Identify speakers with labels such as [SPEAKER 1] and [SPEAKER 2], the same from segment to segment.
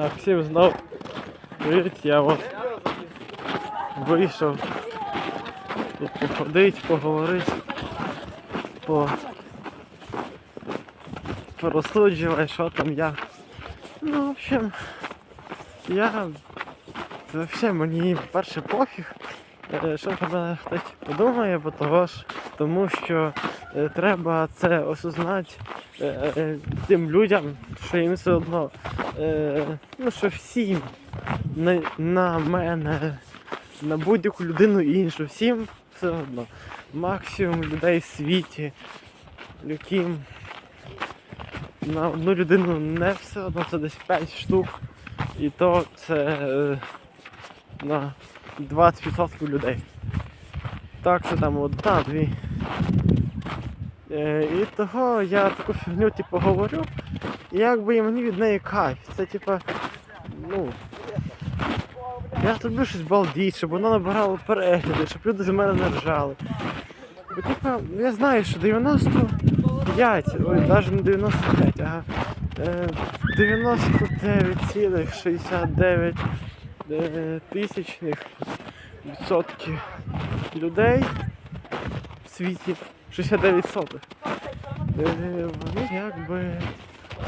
[SPEAKER 1] Так, всім знов привіт, я от вийшов тут походить, поговорити, по порозсуджувати, що там я. Ну, в общем, я взагалі мені перше пофіг, що про мене хтось подумає, бо ж, тому що е, треба це осознати е, е, тим людям, що їм все одно, е, ну що всім на, на мене, на будь-яку людину іншу, всім все одно. Максимум людей в світі, яким на одну людину не все одно, це десь 5 штук. І то це е, на 20% людей. Так, це там одна, дві. Е, і того я таку фігню типу говорю, і якби і мені від неї кайф. Це типа, ну. Я люблю щось балдіть, щоб воно набирало перегляди, щоб люди з мене не ржали. Бо типа, я знаю, що 95, ой, навіть не 95, а е, 99,69 е, тисячних відсотків людей в світі 69 сотих. Е, вони якби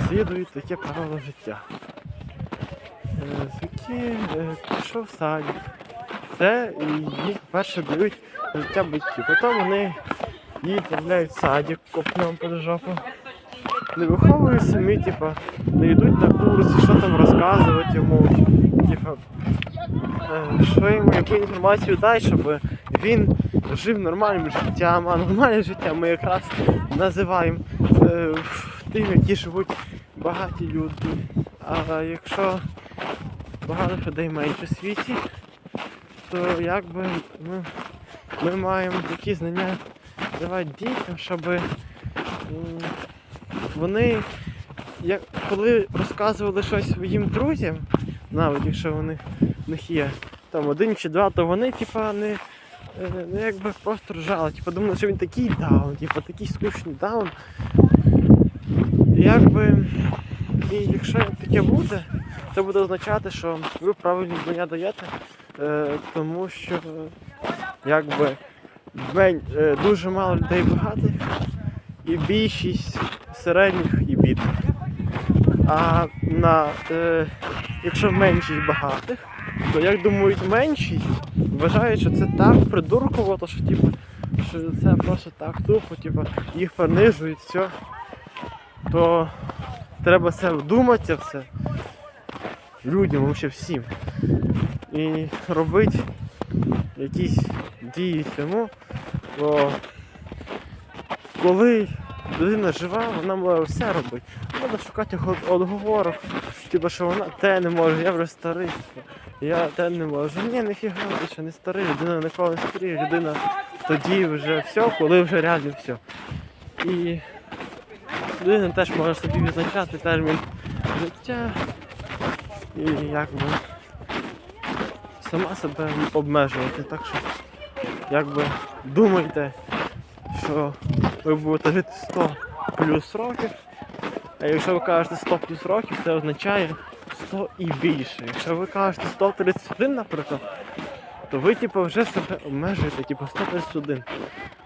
[SPEAKER 1] слідують таке правило життя. Е, з які е, пішов садик. Це їх перше дають життя батьків. Потім вони їх відправляють в садик, копнем під жопу. Не виховують самі, типа, не йдуть на курси, що там розказувати йому. Типа, що йому яку інформацію дай, щоб він жив нормальним життям, а нормальне життя ми якраз називаємо е, тим, які живуть багаті люди. А якщо багато людей менше в світі, то якби ми, ми маємо такі знання давати дітям, щоб вони, як, коли розказували щось своїм друзям, навіть якщо вони них є там один чи два, то вони типа не, е, не якби просто ржали, типа думали, що він такий даун, типа такий скучний даун. Якби, і якщо таке буде, це буде означати, що ви правильні знання даєте, е, тому що якби е, дуже мало людей багатих і більшість середніх і бідних. А на, е, якщо меншість багатих, то як думають меншість, вважають, що це так придурково, що, типу, що це просто так тупо, типу, їх принижують, все. То треба це вдуматися все людям, взагалі всім. І робити якісь дії цьому. Бо коли людина жива, вона може все робити. Треба шукати отговорок, типу, що вона те не може, я вже старий. Я те не можу. Ні, ніфіга, ти ще не старий, людина ніколи не старіє, людина тоді вже все, коли вже реально все. І людина теж може собі відзначати термін життя і якби сама себе обмежувати. Так що якби думайте, що ви будете жити 100 плюс років, а якщо ви кажете 100 плюс років, це означає 100 і більше. Якщо ви кажете 131, наприклад, то ви типу, вже себе обмежуєте, типу 131.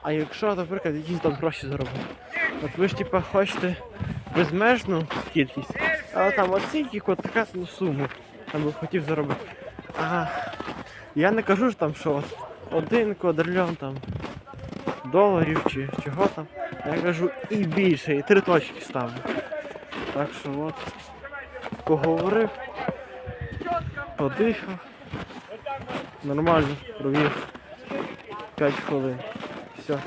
[SPEAKER 1] А якщо, наприклад, якісь там гроші заробити, от ви ж типу, хочете безмежну кількість, але там оцінки от така суму там би хотів заробити. А я не кажу ж там, що от один квадрильйон там доларів чи чого там. Я кажу і більше, і три точки ставлю. Так що от поговорив, подихав, нормально провів 5 хвилин. Все.